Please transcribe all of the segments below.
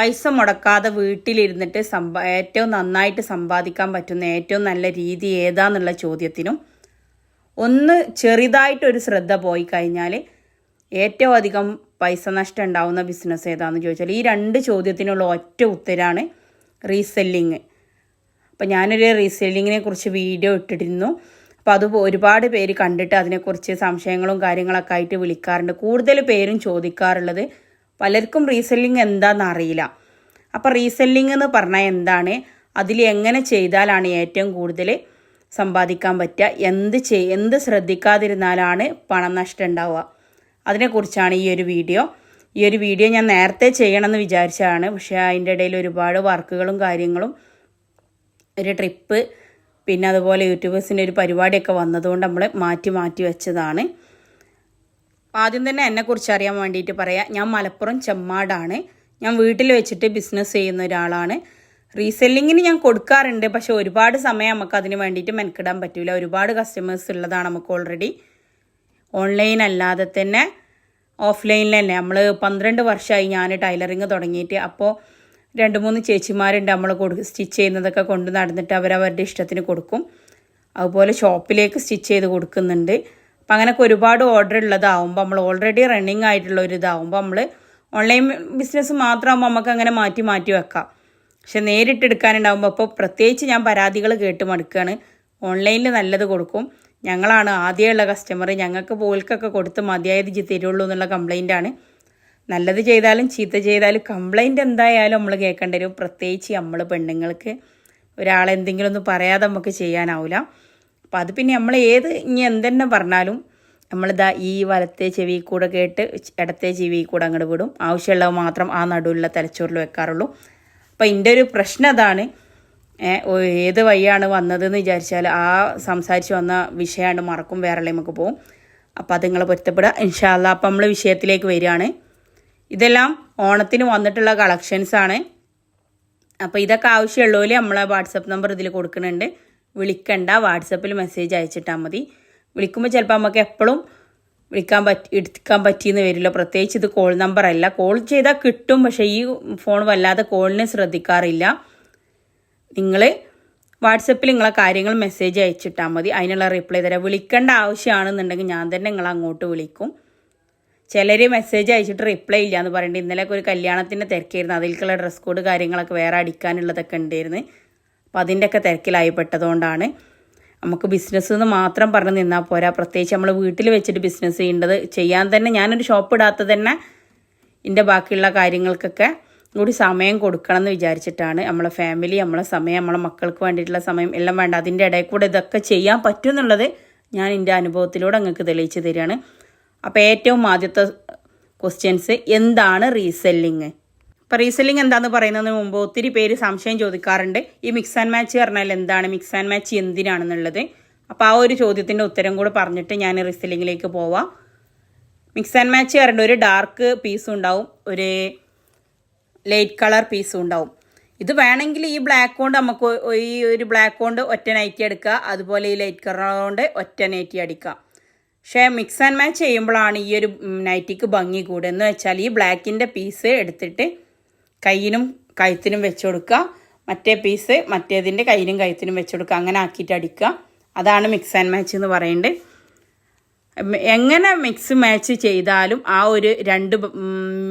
പൈസ മുടക്കാതെ വീട്ടിലിരുന്നിട്ട് സമ്പാ ഏറ്റവും നന്നായിട്ട് സമ്പാദിക്കാൻ പറ്റുന്ന ഏറ്റവും നല്ല രീതി ഏതാന്നുള്ള ചോദ്യത്തിനും ഒന്ന് ചെറുതായിട്ടൊരു ശ്രദ്ധ പോയി കഴിഞ്ഞാൽ ഏറ്റവും അധികം പൈസ നഷ്ടം ഉണ്ടാവുന്ന ബിസിനസ് ഏതാണെന്ന് ചോദിച്ചാൽ ഈ രണ്ട് ചോദ്യത്തിനുള്ള ഒറ്റ ഉത്തരാണ് റീസെല്ലിങ്. അപ്പോൾ ഞാനൊരു റീസെല്ലിങ്ങിനെ കുറിച്ച് വീഡിയോ ഇട്ടിരുന്നു. അപ്പോൾ അത് ഒരുപാട് പേര് കണ്ടിട്ട് അതിനെക്കുറിച്ച് സംശയങ്ങളും കാര്യങ്ങളൊക്കെ ആയിട്ട് വിളിക്കാറുണ്ട്. കൂടുതൽ പേരും ചോദിക്കാറുള്ളത് പലർക്കും റീസെല്ലിങ് എന്താണെന്ന് അറിയില്ല. അപ്പോൾ റീസെല്ലിംഗ് എന്ന് പറഞ്ഞാൽ എന്താണ്? അതിൽ എങ്ങനെ ചെയ്താലാണ് ഏറ്റവും കൂടുതൽ സമ്പാദിക്കാൻ പറ്റുക? എന്ത് ചെയ് എന്ത് ശ്രദ്ധിക്കാതിരുന്നാലാണ് പണം നഷ്ടം ഉണ്ടാവുക അതിനെക്കുറിച്ചാണ് ഈ ഒരു വീഡിയോ. ഈ ഒരു വീഡിയോ ഞാൻ നേരത്തെ ചെയ്യണമെന്ന് വിചാരിച്ചതാണ്. പക്ഷേ അതിന്റെ ഇടയിൽ ഒരുപാട് വർക്കുകളും കാര്യങ്ങളും ഒരു ട്രിപ്പ് പിന്നെ അതുപോലെ യൂട്യൂബേഴ്സിന്റെ ഒരു പരിപാടിയൊക്കെ വന്നതുകൊണ്ട് നമ്മൾ മാറ്റി മാറ്റി വെച്ചതാണ്. അപ്പോൾ ആദ്യം തന്നെ എന്നെക്കുറിച്ച് അറിയാൻ വേണ്ടിയിട്ട് പറയാം. ഞാൻ മലപ്പുറം ചെമ്മാടാണ്. ഞാൻ വീട്ടിൽ വെച്ചിട്ട് ബിസിനസ് ചെയ്യുന്ന ഒരാളാണ്. റീസെല്ലിങ്ങിന് ഞാൻ കൊടുക്കാറുണ്ട്. പക്ഷെ ഒരുപാട് സമയം നമുക്ക് അതിന് വേണ്ടിയിട്ട് മെനക്കിടാൻ പറ്റില്ല ഒരുപാട് കസ്റ്റമേഴ്സ് ഉള്ളതാണ് നമുക്ക് ഓൾറെഡി ഓൺലൈൻ അല്ലാതെ തന്നെ ഓഫ്ലൈനിൽ തന്നെ നമ്മൾ പന്ത്രണ്ട് വർഷമായി ഞാൻ ടൈലറിങ് തുടങ്ങിയിട്ട്. അപ്പോൾ രണ്ട് മൂന്ന് ചേച്ചിമാരുണ്ട് നമ്മൾ കൊടു സ്റ്റിച്ച് ചെയ്യുന്നതൊക്കെ കൊണ്ട് നടന്നിട്ട് അവരവരുടെ ഇഷ്ടത്തിന് കൊടുക്കും. അതുപോലെ ഷോപ്പിലേക്ക് സ്റ്റിച്ച് ചെയ്ത് കൊടുക്കുന്നുണ്ട്. അപ്പം അങ്ങനെയൊക്കെ ഒരുപാട് ഓർഡർ ഉള്ളതാവുമ്പോൾ നമ്മൾ ഓൾറെഡി റണ്ണിങ് ആയിട്ടുള്ള ഒരു ഇതാവുമ്പോൾ നമ്മൾ ഓൺലൈൻ ബിസിനസ് മാത്രമാകുമ്പോൾ നമുക്ക് അങ്ങനെ മാറ്റി മാറ്റി വെക്കാം. പക്ഷെ നേരിട്ട് എടുക്കാനുണ്ടാകുമ്പോൾ ഇപ്പോൾ പ്രത്യേകിച്ച് ഞാൻ പരാതികൾ കേട്ട് മടുക്കുകയാണ് ഓൺലൈനിൽ നല്ലത് കൊടുക്കും. ഞങ്ങളാണ് ആദ്യമുള്ള കസ്റ്റമർ ഞങ്ങൾക്ക് പോൽക്കൊക്കെ കൊടുത്ത് മതിയായത് ഇജ്ജ് തരുള്ളൂ എന്നുള്ള കംപ്ലൈന്റ് ആണ്. നല്ലത് ചെയ്താലും ചീത്ത ചെയ്താലും കംപ്ലൈന്റ് എന്തായാലും നമ്മൾ കേൾക്കേണ്ടി വരും. പ്രത്യേകിച്ച് നമ്മൾ പെണ്ണുങ്ങൾക്ക്. ഒരാളെന്തെങ്കിലും ഒന്ന് പറയാതെ നമുക്ക് ചെയ്യാനാവില്ല അപ്പം അത് പിന്നെ നമ്മൾ ഏത് ഇനി എന്തെന്നെ പറഞ്ഞാലും നമ്മളിതാ ഈ വലത്തെ ചെവി കൂടെ കേട്ട് ഇടത്തെ ചെവി കൂടെ അങ്ങോട്ട് വിടും. ആവശ്യമുള്ളത് മാത്രം ആ നടുവിലുള്ള തലച്ചോറിൽ വെക്കാറുള്ളൂ. അപ്പം എന്റെ ഒരു പ്രശ്നം അതാണ്. ഏത് വഴിയാണ് വന്നതെന്ന് വിചാരിച്ചാൽ ആ സംസാരിച്ച് വന്ന വിഷയമാണ് മറക്കും വേറെ നമുക്ക് പോകും. അപ്പോൾ അത് നിങ്ങൾ പൊരുത്തപ്പെടുക. ഇൻഷാല്ല അപ്പം നമ്മൾ വിഷയത്തിലേക്ക് വരികയാണ്. ഇതെല്ലാം ഓണത്തിന് വന്നിട്ടുള്ള കളക്ഷൻസാണ് അപ്പോൾ ഇതൊക്കെ ആവശ്യമുള്ളവർ നമ്മളെ വാട്സപ്പ് നമ്പർ ഇതിൽ കൊടുക്കുന്നുണ്ട്. വിളിക്കണ്ട. വാട്സപ്പിൽ മെസ്സേജ് അയച്ചിട്ടാൽ മതി. വിളിക്കുമ്പോൾ ചിലപ്പോൾ നമുക്ക് എപ്പോഴും വിളിക്കാൻ പറ്റി എടുക്കാൻ പറ്റിയെന്ന് വരില്ല. പ്രത്യേകിച്ച് ഇത് കോൾ നമ്പർ അല്ല. കോൾ ചെയ്താൽ കിട്ടും പക്ഷേ ഈ ഫോൺ വല്ലാതെ കോളിനെ ശ്രദ്ധിക്കാറില്ല. നിങ്ങൾ വാട്സപ്പിൽ നിങ്ങളെ കാര്യങ്ങൾ മെസ്സേജ് അയച്ചിട്ടാൽ മതി. അതിനുള്ള റിപ്ലൈ തരാം. വിളിക്കേണ്ട ആവശ്യമാണെന്നുണ്ടെങ്കിൽ ഞാൻ തന്നെ നിങ്ങളെ അങ്ങോട്ട് വിളിക്കും. ചിലർ മെസ്സേജ് അയച്ചിട്ട് റിപ്ലൈ ഇല്ല എന്ന് പറയുന്നുണ്ട് ഇന്നലെയൊക്കെ ഒരു കല്യാണത്തിന്റെ തിരക്കായിരുന്നു. അതിലേക്കുള്ള ഡ്രസ് കോഡ് കാര്യങ്ങളൊക്കെ വേറെ അടിക്കാനുള്ളതൊക്കെ ഉണ്ടായിരുന്നു. അപ്പോൾ അതിന്റെയൊക്കെ തിരക്കിലായി പെട്ടതുകൊണ്ടാണ് നമുക്ക് ബിസിനസ് എന്ന് മാത്രം പറഞ്ഞ് നിന്നാൽ പോരാ. പ്രത്യേകിച്ച് നമ്മൾ വീട്ടിൽ വെച്ചിട്ട് ബിസിനസ് ചെയ്യേണ്ടത് ചെയ്യാൻ തന്നെ ഞാനൊരു ഷോപ്പ് ഇടാത്ത തന്നെ എന്റെ ബാക്കിയുള്ള കാര്യങ്ങൾക്കൊക്കെ കൂടി സമയം കൊടുക്കണം എന്ന് വിചാരിച്ചിട്ടാണ് നമ്മളെ ഫാമിലി നമ്മളെ സമയം നമ്മളെ മക്കൾക്ക് വേണ്ടിയിട്ടുള്ള സമയം എല്ലാം വേണ്ട. അതിന്റെ ഇടയിൽ കൂടെ ഇതൊക്കെ ചെയ്യാൻ പറ്റും എന്നുള്ളത് ഞാൻ എന്റെ അനുഭവത്തിലൂടെ നിങ്ങൾക്ക് തെളിയിച്ചു തരികയാണ്. അപ്പോൾ ഏറ്റവും ആദ്യത്തെ ക്വസ്റ്റ്യൻസ് എന്താണ് റീസെല്ലിങ് റീസെല്ലിംഗ് എന്താന്ന് പറയുന്നതിന് മുമ്പ് ഒത്തിരി പേര് സംശയം ചോദിക്കാറുണ്ട്. ഈ മിക്സ് ആൻഡ് മാച്ച് പറഞ്ഞാൽ എന്താണ്? മിക്സ് ആൻഡ് മാച്ച് എന്തിനാണെന്നുള്ളത്. അപ്പോൾ ആ ഒരു ചോദ്യത്തിന്റെ ഉത്തരം കൂടെ പറഞ്ഞിട്ട് ഞാൻ റീസെല്ലിങ്ങിലേക്ക് പോവാം. മിക്സ് ആൻഡ് മാച്ച് പറഞ്ഞിട്ട് ഒരു ഡാർക്ക് പീസും ഉണ്ടാവും. ഒരു ലൈറ്റ് കളർ പീസും ഉണ്ടാവും. ഇത് വേണമെങ്കിൽ ഈ ബ്ലാക്ക് കൊണ്ട് നമുക്ക് ഈ ഒരു ബ്ലാക്ക് കൊണ്ട് ഒറ്റ നൈറ്റി എടുക്കുക. അതുപോലെ ഈ ലൈറ്റ് കളർ കൊണ്ട് ഒറ്റ നൈറ്റി അടിക്കാം പക്ഷേ മിക്സ് ആൻഡ് മാച്ച് ചെയ്യുമ്പോഴാണ് ഈ ഒരു നൈറ്റിക്ക് ഭംഗി കൂടുക. എന്ന് വെച്ചാൽ ഈ ബ്ലാക്കിന്റെ പീസ് എടുത്തിട്ട് കയ്യിനും കഴുത്തിനും വെച്ച് കൊടുക്കുക. മറ്റേ പീസ് മറ്റേതിന്റെ കയ്യിനും കഴുത്തിനും വെച്ച് കൊടുക്കുക. അങ്ങനെ ആക്കിയിട്ട് അടിക്കുക. അതാണ് മിക്സ് ആൻഡ് മാച്ച് എന്ന് പറയുന്നത്. എങ്ങനെ മിക്സ് മാച്ച് ചെയ്താലും ആ ഒരു രണ്ട്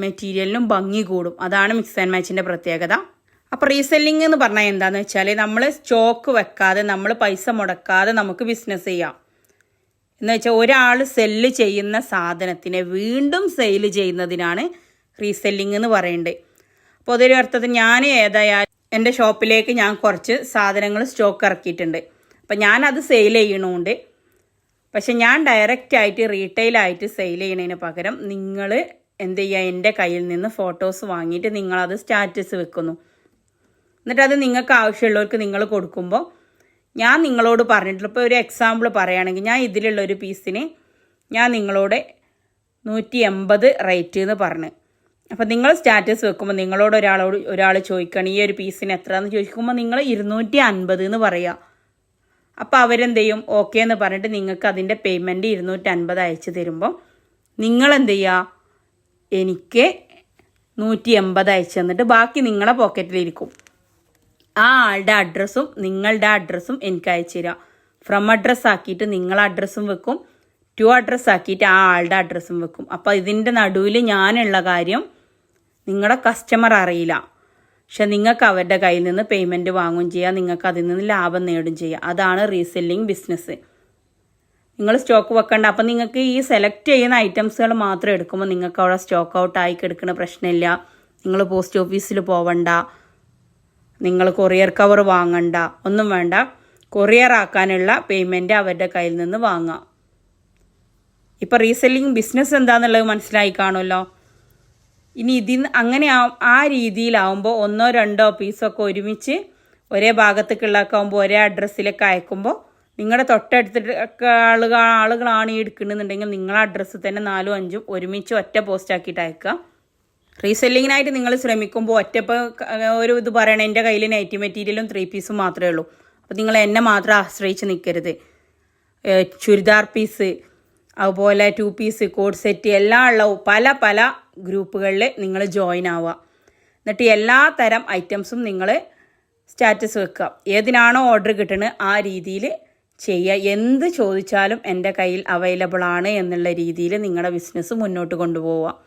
മെറ്റീരിയലിനും ഭംഗി കൂടും. അതാണ് മിക്സ് ആൻഡ് മാച്ചിന്റെ പ്രത്യേകത. അപ്പോൾ റീസെല്ലിംഗ് എന്ന് പറഞ്ഞാൽ എന്താണെന്ന് വെച്ചാൽ നമ്മൾ സ്റ്റോക്ക് വെക്കാതെ നമ്മൾ പൈസ മുടക്കാതെ നമുക്ക് ബിസിനസ് ചെയ്യാം. എന്ന് വെച്ചാൽ ഒരാൾ സെല്ല് ചെയ്യുന്ന സാധനത്തിനെ വീണ്ടും സെയിൽ ചെയ്യുന്നതിനാണ് റീസെല്ലിംഗ് എന്ന് പറയുന്നത്. അപ്പോൾ അതൊരു അർത്ഥത്തിൽ ഞാൻ ഏതായാലും എന്റെ ഷോപ്പിലേക്ക് ഞാൻ കുറച്ച് സാധനങ്ങൾ സ്റ്റോക്ക് ഇറക്കിയിട്ടുണ്ട്. അപ്പം ഞാനത് സെയിൽ ചെയ്യണമുണ്ട് പക്ഷെ ഞാൻ ഡയറക്റ്റ് ആയിട്ട് ആയിട്ട് സെയിൽ ചെയ്യണതിന് പകരം നിങ്ങൾ എന്ത് ചെയ്യുക എന്റെ കയ്യിൽ നിന്ന് ഫോട്ടോസ് വാങ്ങിയിട്ട് നിങ്ങളത് സ്റ്റാറ്റസ് വെക്കുന്നു. എന്നിട്ട് അത് നിങ്ങൾക്ക് ആവശ്യമുള്ളവർക്ക് നിങ്ങൾ കൊടുക്കുമ്പോൾ ഞാൻ നിങ്ങളോട് പറഞ്ഞിട്ടുള്ള ഇപ്പോൾ ഒരു എക്സാമ്പിൾ പറയുകയാണെങ്കിൽ ഞാൻ ഇതിലുള്ള ഒരു പീസിന് ഞാൻ നിങ്ങളോട് നൂറ്റി എൺപത് റേറ്റ് എന്ന് പറഞ്ഞു. അപ്പോൾ നിങ്ങൾ സ്റ്റാറ്റസ് വെക്കുമ്പോൾ നിങ്ങളോട് ഒരാളോട് ഒരാൾ ചോദിക്കണം ഈ ഒരു പീസിന് എത്ര എന്ന് ചോദിക്കുമ്പോൾ നിങ്ങൾ ഇരുന്നൂറ്റി അൻപത് എന്ന് പറയുക അപ്പോൾ അവരെന്ത് ചെയ്യും ഓക്കെ എന്ന് പറഞ്ഞിട്ട് നിങ്ങൾക്ക് അതിന്റെ പേയ്മെന്റ് ഇരുന്നൂറ്റി അൻപത് അയച്ചു തരുമ്പോൾ നിങ്ങൾ എന്ത് ചെയ്യുക എനിക്ക് നൂറ്റി എൺപത് അയച്ചു തന്നിട്ട് ബാക്കി നിങ്ങളെ പോക്കറ്റിലിരിക്കും. ആ ആളുടെ അഡ്രസ്സും നിങ്ങളുടെ അഡ്രസ്സും എനിക്ക് അയച്ചു തരാം. ഫ്രം അഡ്രസ്സ് ആക്കിയിട്ട് നിങ്ങളെ അഡ്രസ്സും വെക്കും ടു അഡ്രസ്സ് ആക്കിയിട്ട് ആ ആളുടെ അഡ്രസ്സും വെക്കും. അപ്പോൾ ഇതിന്റെ നടുവിൽ ഞാനുള്ള കാര്യം നിങ്ങളുടെ കസ്റ്റമർ അറിയില്ല. പക്ഷെ നിങ്ങൾക്ക് അവരുടെ കയ്യിൽ നിന്ന് പേയ്മെന്റ് വാങ്ങുകയും ചെയ്യാം നിങ്ങൾക്ക് അതിൽ നിന്ന് ലാഭം നേടുകയും ചെയ്യാം. അതാണ് റീസെല്ലിംഗ് ബിസിനസ് നിങ്ങൾ സ്റ്റോക്ക് വെക്കണ്ട. അപ്പം നിങ്ങൾക്ക് ഈ സെലക്ട് ചെയ്യുന്ന ഐറ്റംസുകൾ മാത്രം എടുക്കുമ്പോൾ നിങ്ങൾക്ക് അവിടെ സ്റ്റോക്ക് ഔട്ട് ആയി കിടക്കുന്ന പ്രശ്നമില്ല. നിങ്ങൾ പോസ്റ്റ് ഓഫീസിൽ പോവണ്ട. നിങ്ങൾ കൊറിയർ കവർ വാങ്ങണ്ട. ഒന്നും വേണ്ട. കൊറിയർ ആക്കാനുള്ള പേയ്മെന്റ് അവരുടെ കയ്യിൽ നിന്ന് വാങ്ങാം. ഇപ്പം റീസെല്ലിംഗ് ബിസിനസ് എന്താണെന്നുള്ളത് മനസ്സിലായി കാണുമല്ലോ? ഇനി ഇതിൽ അങ്ങനെ ആ- രീതിയിലാവുമ്പോൾ ഒന്നോ രണ്ടോ പീസൊക്കെ ഒരുമിച്ച് ഒരേ ഭാഗത്തേക്കുള്ളതൊക്കെ ആകുമ്പോൾ ഒരേ അഡ്രസ്സിലേക്ക് അയക്കുമ്പോൾ നിങ്ങളുടെ തൊട്ടടുത്തിട്ട് ആളുകൾ ആളുകളാണ് ഈ എടുക്കുന്നുണ്ടെങ്കിൽ നിങ്ങളെ അഡ്രസ്സ് തന്നെ നാലും അഞ്ചും ഒരുമിച്ച് ഒറ്റ പോസ്റ്റാക്കിയിട്ട് അയക്കുക. റീസെല്ലിങ്ങിനായിട്ട് നിങ്ങൾ ശ്രമിക്കുമ്പോൾ ഒറ്റ ഒരു ഇത് പറയണേ എന്റെ കയ്യിൽ നൈറ്റി മെറ്റീരിയലും ത്രീ പീസും മാത്രമേ ഉള്ളൂ. അപ്പോൾ നിങ്ങൾ എന്നെ മാത്രം ആശ്രയിച്ച് നിൽക്കരുത് ചുരിദാർ പീസ് അതുപോലെ ടു പീസ് കോഡ് സെറ്റ് എല്ലാം ഉള്ള പല പല ഗ്രൂപ്പുകളിൽ നിങ്ങൾ ജോയിൻ ആവുക. എന്നിട്ട് എല്ലാ തരം ഐറ്റംസും നിങ്ങൾ സ്റ്റാറ്റസ് വെക്കുക. ഏതിനാണോ ഓർഡർ കിട്ടുന്നത് ആ രീതിയിൽ ചെയ്യുക. എന്ത് ചോദിച്ചാലും എന്റെ കയ്യിൽ അവൈലബിൾ ആണ് എന്നുള്ള രീതിയിൽ നിങ്ങളുടെ ബിസിനസ് മുന്നോട്ട് കൊണ്ടുപോവുക.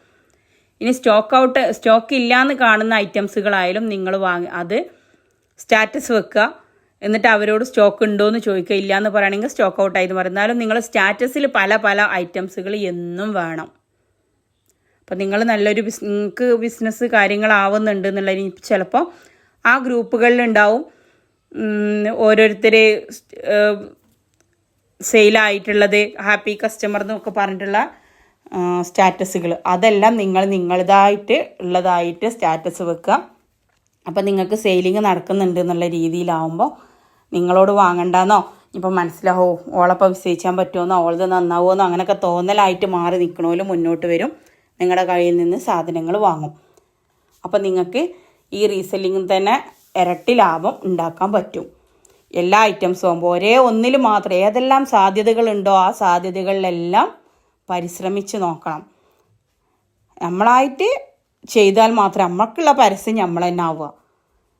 ഇനി സ്റ്റോക്ക് ഔട്ട് സ്റ്റോക്ക് ഇല്ലയെന്ന് കാണുന്ന ഐറ്റംസുകളായാലും നിങ്ങൾ വാങ്ങി അത് സ്റ്റാറ്റസ് വെക്കുക. എന്നിട്ട് അവരോട് സ്റ്റോക്ക് ഉണ്ടോ എന്ന് ചോദിക്കുക. ഇല്ല എന്ന് പറയുകയാണെങ്കിൽ സ്റ്റോക്ക് ഔട്ട് ആയി എന്ന് പറഞ്ഞാലും നിങ്ങൾ സ്റ്റാറ്റസിൽ പല പല ഐറ്റംസുകൾ എന്നും വേണം. അപ്പം നിങ്ങൾ നല്ലൊരു ബിസ് നിങ്ങൾക്ക് ബിസിനസ് കാര്യങ്ങളാവുന്നുണ്ട് എന്നുള്ള ചിലപ്പോൾ ആ ഗ്രൂപ്പുകളിലുണ്ടാവും ഓരോരുത്തർ സെയിലായിട്ടുള്ളത് ഹാപ്പി കസ്റ്റമർ എന്നൊക്കെ പറഞ്ഞിട്ടുള്ള സ്റ്റാറ്റസുകൾ അതെല്ലാം നിങ്ങൾ നിങ്ങളതായിട്ട് ഉള്ളതായിട്ട് സ്റ്റാറ്റസ് വെക്കുക. അപ്പം നിങ്ങൾക്ക് സെയിലിംഗ് നടക്കുന്നുണ്ട് എന്നുള്ള രീതിയിലാവുമ്പോൾ നിങ്ങളോട് വാങ്ങണ്ടെന്നോ? ഇപ്പം മനസ്സിലാവോ? ഓളപ്പം വിശ്വസിക്കാൻ പറ്റുമെന്നോ ഓളത് നന്നാവുമെന്നോ അങ്ങനെയൊക്കെ തോന്നലായിട്ട് മാറി നിൽക്കണോലും മുന്നോട്ട് വരും. നിങ്ങളുടെ കയ്യിൽ നിന്ന് സാധനങ്ങൾ വാങ്ങും. അപ്പോൾ നിങ്ങൾക്ക് ഈ റീസെല്ലിങ്ങിൽ തന്നെ ഇരട്ടി ലാഭം ഉണ്ടാക്കാൻ പറ്റും. എല്ലാ ഐറ്റംസും ആകുമ്പോൾ ഒരേ ഒന്നിൽ മാത്രം ഏതെല്ലാം സാധ്യതകളുണ്ടോ ആ സാധ്യതകളിലെല്ലാം പരിശ്രമിച്ച് നോക്കണം. നമ്മളായിട്ട് ചെയ്താൽ മാത്രം നമ്മൾക്കുള്ള പരസ്യം നമ്മൾ തന്നെ ആവുക.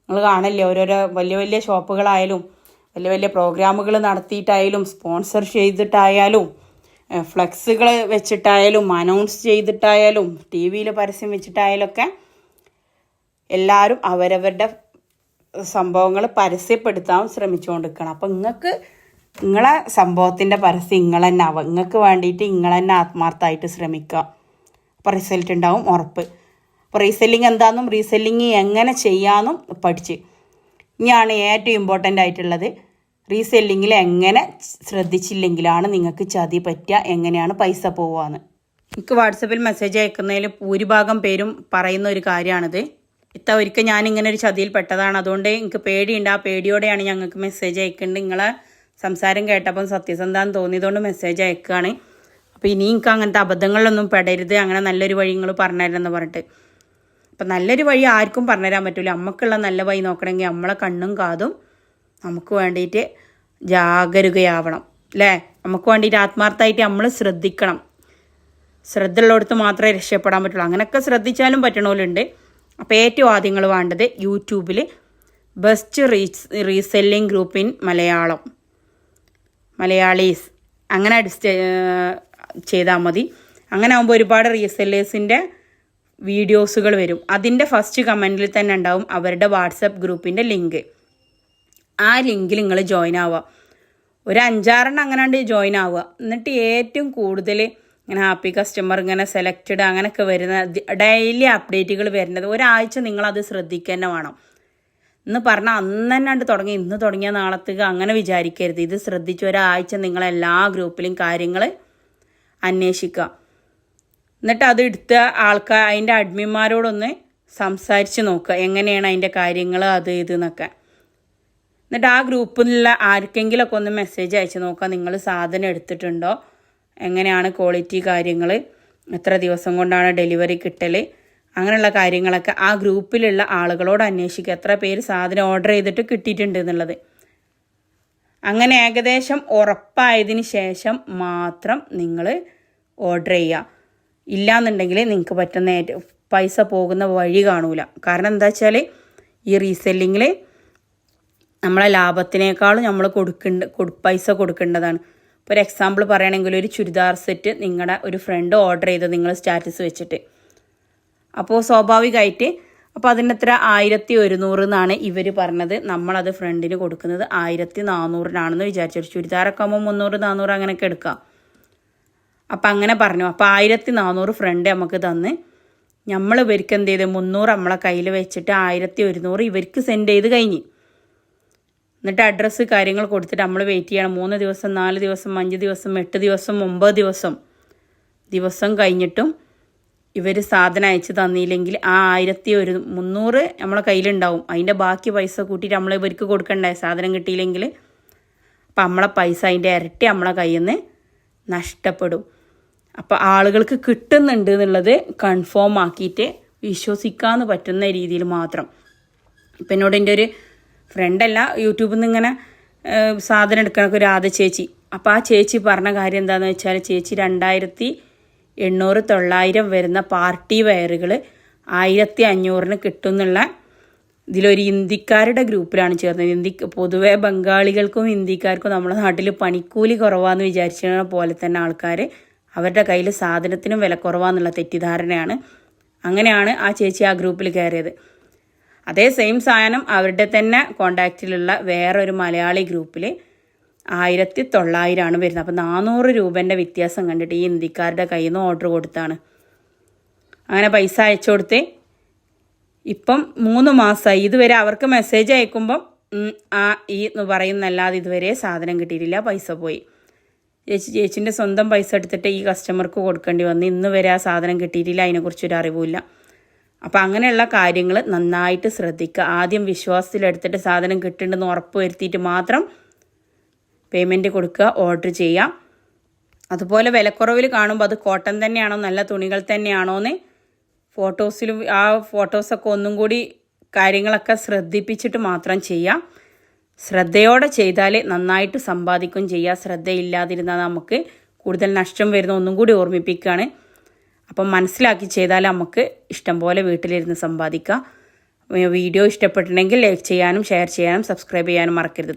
നിങ്ങൾ കാണല്ലേ ഓരോരോ വലിയ വലിയ ഷോപ്പുകളായാലും വലിയ വലിയ പ്രോഗ്രാമുകൾ നടത്തിയിട്ടായാലും സ്പോൺസർ ചെയ്തിട്ടായാലും ഫ്ലെക്സുകൾ വെച്ചിട്ടായാലും അനൗൺസ് ചെയ്തിട്ടായാലും ടി വിയിൽ പരസ്യം വെച്ചിട്ടായാലും ഒക്കെ എല്ലാവരും അവരവരുടെ സംഭവങ്ങൾ പരസ്യപ്പെടുത്താൻ ശ്രമിച്ചുകൊണ്ടിരിക്കണം. അപ്പം നിങ്ങൾക്ക് നിങ്ങളെ സംഭവത്തിന്റെ പരസ്യം നിങ്ങൾ തന്നെ ആവുക നിങ്ങൾക്ക് വേണ്ടിയിട്ട് നിങ്ങൾ തന്നെ ആത്മാർത്ഥമായിട്ട് ശ്രമിക്കുക അപ്പോൾ റിസൾട്ട് ഉണ്ടാവും ഉറപ്പ്. അപ്പോൾ റീസെല്ലിങ് എന്താണെന്നും റീസെല്ലിങ് എങ്ങനെ ചെയ്യാമെന്നും പഠിച്ച്. ഇനിയാണ് ഏറ്റവും ഇമ്പോർട്ടന്റ് ആയിട്ടുള്ളത്. റീസെല്ലിങ്ങിൽ എങ്ങനെ ശ്രദ്ധിച്ചില്ലെങ്കിലാണ് നിങ്ങൾക്ക് ചതി പറ്റുക എങ്ങനെയാണ് പൈസ പോവാന്ന്. എനിക്ക് വാട്സപ്പിൽ മെസ്സേജ് അയക്കുന്നതിൽ ഭൂരിഭാഗം പേരും പറയുന്ന ഒരു കാര്യമാണിത് ഇത്ത ഒരിക്കൽ ഞാൻ ഇങ്ങനെ ഒരു ചതിയിൽ പെട്ടതാണ്. അതുകൊണ്ട് എനിക്ക് പേടിയുണ്ട്. ആ പേടിയോടെയാണ് ഞങ്ങൾക്ക് മെസ്സേജ് അയക്കേണ്ടത് നിങ്ങളെ സംസാരം കേട്ടപ്പം സത്യസന്ധാന്ന് തോന്നിയതുകൊണ്ട് മെസ്സേജ് അയക്കുകയാണ് അപ്പോൾ ഇനി എനിക്ക് അങ്ങനത്തെ അബദ്ധങ്ങളിലൊന്നും പെടരുത്. അങ്ങനെ നല്ലൊരു വഴി നിങ്ങൾ പറഞ്ഞുതരുമെന്ന് പറഞ്ഞിട്ട്. അപ്പം നല്ലൊരു വഴി ആർക്കും പറഞ്ഞുതരാൻ പറ്റില്ല അമ്മക്കുള്ള നല്ല വഴി നോക്കണമെങ്കിൽ നമ്മളെ കണ്ണും കാതും നമുക്ക് വേണ്ടിയിട്ട് ജാഗരൂകയാവണം അല്ലേ നമുക്ക് വേണ്ടിയിട്ട് ആത്മാർത്ഥമായിട്ട് നമ്മൾ ശ്രദ്ധിക്കണം. ശ്രദ്ധ ഉള്ളിടത്ത് മാത്രമേ രക്ഷപ്പെടാൻ പറ്റുള്ളൂ. അങ്ങനെയൊക്കെ ശ്രദ്ധിച്ചാലും പറ്റണമല്ലുണ്ട് അപ്പോൾ ഏറ്റവും ആദ്യം നിങ്ങൾ വേണ്ടത് യൂട്യൂബിൽ best Riis reselling group in Malayalam. Malayalees. അങ്ങനെ അടിച്ച് ചെയ്താൽ മതി. അങ്ങനെ ആകുമ്പോൾ ഒരുപാട് റീസെല്ലേഴ്സിന്റെ വീഡിയോസുകൾ വരും. അതിന്റെ ഫസ്റ്റ് കമന്റിൽ തന്നെ ഉണ്ടാവും അവരുടെ വാട്സപ്പ് ഗ്രൂപ്പിന്റെ ലിങ്ക്. ആ ലിങ്കിൽ നിങ്ങൾ ജോയിൻ ആവുക. ഒരു അഞ്ചാറെണ്ണം അങ്ങനെയാണ്ട് ജോയിൻ ആവുക. എന്നിട്ട് ഏറ്റവും കൂടുതൽ ഇങ്ങനെ ഹാപ്പി കസ്റ്റമർ ഇങ്ങനെ സെലക്റ്റഡ് അങ്ങനെയൊക്കെ വരുന്ന ഡെയിലി അപ്ഡേറ്റുകൾ വരുന്നത് ഒരാഴ്ച നിങ്ങളത് ശ്രദ്ധിക്കുക തന്നെ വേണം. എന്ന് പറഞ്ഞാൽ അന്ന് തന്നെ ഉണ്ട് തുടങ്ങി ഇന്ന് തുടങ്ങിയ നാളത്തേക്ക് അങ്ങനെ വിചാരിക്കരുത്. ഇത് ശ്രദ്ധിച്ച് ഒരാഴ്ച നിങ്ങൾ എല്ലാ ഗ്രൂപ്പിലും കാര്യങ്ങൾ അന്വേഷിക്കുക. എന്നിട്ട് അത് എടുത്ത ആൾക്കാർ അതിന്റെ അഡ്മിന്മാരോടൊന്ന് സംസാരിച്ച് നോക്കുക. എങ്ങനെയാണ് അതിന്റെ കാര്യങ്ങൾ അത് ഇത് എന്നൊക്കെ. എന്നിട്ട് ആ ഗ്രൂപ്പിലുള്ള ആർക്കെങ്കിലുമൊക്കെ ഒന്ന് മെസ്സേജ് അയച്ച് നോക്കുക നിങ്ങൾ സാധനം എടുത്തിട്ടുണ്ടോ? എങ്ങനെയാണ് ക്വാളിറ്റി കാര്യങ്ങൾ എത്ര ദിവസം കൊണ്ടാണ് ഡെലിവറി കിട്ടൽ അങ്ങനെയുള്ള കാര്യങ്ങളൊക്കെ ആ ഗ്രൂപ്പിലുള്ള ആളുകളോട് അന്വേഷിക്കുക എത്ര പേര് സാധനം ഓർഡർ ചെയ്തിട്ട് കിട്ടിയിട്ടുണ്ട് എന്നുള്ളത്. അങ്ങനെ ഏകദേശം ഉറപ്പായതിന് ശേഷം മാത്രം നിങ്ങൾ ഓർഡർ ചെയ്യുക. ഇല്ലാന്നുണ്ടെങ്കിൽ നിങ്ങൾക്ക് പറ്റുന്ന പൈസ പോകുന്ന വഴി കാണൂല. കാരണം എന്താ വെച്ചാൽ ഈ റീസെല്ലിങ്ങിൽ നമ്മളെ ലാഭത്തിനേക്കാളും നമ്മൾ കൊടുക്കേണ്ട കൊടു പൈസ കൊടുക്കേണ്ടതാണ്. ഇപ്പോൾ ഒരു എക്സാമ്പിൾ പറയുകയാണെങ്കിൽ ഒരു ചുരിദാർ സെറ്റ് നിങ്ങളുടെ ഒരു ഫ്രണ്ട് ഓർഡർ ചെയ്ത് നിങ്ങൾ സ്റ്റാറ്റസ് വെച്ചിട്ട്. അപ്പോൾ സ്വാഭാവികമായിട്ട് അപ്പോൾ അതിന്റെ അത്ര ആയിരത്തി ഒരുന്നൂറ് എന്നാണ് ഇവർ പറഞ്ഞത്. നമ്മളത് ഫ്രണ്ടിന് കൊടുക്കുന്നത് ആയിരത്തി നാനൂറിനാണെന്ന് വിചാരിച്ചു ചുരിദാറൊക്കെ ആകുമ്പോൾ മുന്നൂറ് നാനൂറ് അങ്ങനെയൊക്കെ എടുക്കാം. അപ്പം അങ്ങനെ പറഞ്ഞു. അപ്പോൾ ആയിരത്തി നാനൂറ് ഫ്രണ്ട് നമുക്ക് തന്ന് നമ്മൾ ഇവർക്ക് എന്ത് ചെയ്ത്? മുന്നൂറ് നമ്മളെ കയ്യിൽ വെച്ചിട്ട് ആയിരത്തി ഒരുന്നൂറ് ഇവർക്ക് സെൻഡ് ചെയ്ത് കഴിഞ്ഞ്. എന്നിട്ട് അഡ്രസ്സ് കാര്യങ്ങൾ കൊടുത്തിട്ട് നമ്മൾ വെയിറ്റ് ചെയ്യണം. മൂന്ന് ദിവസം നാല് ദിവസം അഞ്ച് ദിവസം എട്ട് ദിവസം ഒമ്പത് ദിവസം. ദിവസം കഴിഞ്ഞിട്ടും ഇവർ സാധനം അയച്ച് തന്നില്ലെങ്കിൽ ആ ആയിരത്തി ഒരു മുന്നൂറ് നമ്മളെ കയ്യിലുണ്ടാവും. അതിന്റെ ബാക്കി പൈസ കൂട്ടിയിട്ട് നമ്മൾ ഇവർക്ക് കൊടുക്കണ്ടേ? സാധനം കിട്ടിയില്ലെങ്കിൽ. അപ്പം നമ്മളെ പൈസ അതിന്റെ ഇരട്ടി നമ്മളെ കയ്യിൽ നിന്ന് നഷ്ടപ്പെടും. അപ്പോൾ ആളുകൾക്ക് കിട്ടുന്നുണ്ട് എന്നുള്ളത് കൺഫേം ആക്കിയിട്ട് വിശ്വസിക്കാമെന്ന് പറ്റുന്ന രീതിയിൽ മാത്രം. ഇപ്പം എന്നോട് എന്റെ ഒരു ഫ്രണ്ടല്ല യൂട്യൂബിൽ നിന്ന് ഇങ്ങനെ സാധനം എടുക്കണക്ക് ആദ്യ ചേച്ചി. അപ്പോൾ ആ ചേച്ചി പറഞ്ഞ കാര്യം എന്താണെന്ന് വെച്ചാൽ ചേച്ചി രണ്ടായിരത്തി എണ്ണൂറ് തൊള്ളായിരം വരുന്ന പാർട്ടി വയറുകൾ ആയിരത്തി അഞ്ഞൂറിന് കിട്ടുന്നുള്ള ഇതിലൊരു ഇന്ത്യക്കാരുടെ ഗ്രൂപ്പിലാണ് ചേർന്നത്. ഹിന്ദി പൊതുവെ ബംഗാളികൾക്കും ഹിന്ദിക്കാർക്കും നമ്മുടെ നാട്ടിൽ പണിക്കൂലി കുറവാന്ന് വിചാരിച്ചിരുന്ന പോലെ തന്നെ ആൾക്കാർ അവരുടെ കയ്യിൽ സാധനത്തിനും വില കുറവാന്നുള്ള തെറ്റിദ്ധാരണയാണ്. അങ്ങനെയാണ് ആ ചേച്ചി ആ ഗ്രൂപ്പിൽ കയറിയത്. അതേ സെയിം സാധനം അവരുടെ തന്നെ കോണ്ടാക്റ്റിലുള്ള വേറൊരു മലയാളി ഗ്രൂപ്പിൽ ആയിരത്തി തൊള്ളായിരമാണ് വരുന്നത്. അപ്പോൾ നാനൂറ് രൂപേന്റെ വ്യത്യാസം കണ്ടിട്ട് ഈ ഇന്ത്യക്കാരുടെ കയ്യിൽ നിന്ന് ഓർഡർ കൊടുത്താണ്. അങ്ങനെ പൈസ അയച്ചു കൊടുത്തേ ഇപ്പം മൂന്ന് മാസമായി ഇതുവരെ അവർക്ക് മെസ്സേജ് അയക്കുമ്പം ആ ഈ എന്ന് പറയുന്നല്ലാതെ ഇതുവരെ സാധനം കിട്ടിയിട്ടില്ല പൈസ പോയി. ചേച്ചി ചേച്ചിന്റെ സ്വന്തം പൈസ എടുത്തിട്ട് ഈ കസ്റ്റമർക്ക് കൊടുക്കേണ്ടി വന്നു ഇന്ന് വരെ ആ സാധനം കിട്ടിയിട്ടില്ല അതിനെക്കുറിച്ചൊരു അറിവുമില്ല. അപ്പം അങ്ങനെയുള്ള കാര്യങ്ങൾ നന്നായിട്ട് ശ്രദ്ധിക്കുക. ആദ്യം വിശ്വാസത്തിലെടുത്തിട്ട് സാധനം കിട്ടുന്നുണ്ടെന്ന് ഉറപ്പ് വരുത്തിയിട്ട് മാത്രം പേയ്മെന്റ് കൊടുക്കുക ഓർഡർ ചെയ്യുക. അതുപോലെ വിലക്കുറവിൽ കാണുമ്പോൾ അത് കോട്ടൺ തന്നെയാണോ നല്ല തുണികൾ തന്നെയാണോ എന്ന് ഫോട്ടോസിലും ആ ഫോട്ടോസൊക്കെ ഒന്നും കൂടി കാര്യങ്ങളൊക്കെ ശ്രദ്ധിപ്പിച്ചിട്ട് മാത്രം ചെയ്യാം ശ്രദ്ധയോടെ ചെയ്താൽ നന്നായിട്ട് സമ്പാദിക്കും ചെയ്യുക. ശ്രദ്ധയില്ലാതിരുന്നാൽ നമുക്ക് കൂടുതൽ നഷ്ടം വരുന്ന ഒന്നും കൂടി ഓർമ്മിപ്പിക്കുകയാണ്. അപ്പം മനസ്സിലാക്കി ചെയ്താൽ നമുക്ക് ഇഷ്ടം പോലെ വീട്ടിലിരുന്ന് സമ്പാദിക്കാം. വീഡിയോ ഇഷ്ടപ്പെട്ടിട്ടുണ്ടെങ്കിൽ ലൈക്ക് ചെയ്യാനും ഷെയർ ചെയ്യാനും സബ്സ്ക്രൈബ് ചെയ്യാനും മറക്കരുത്.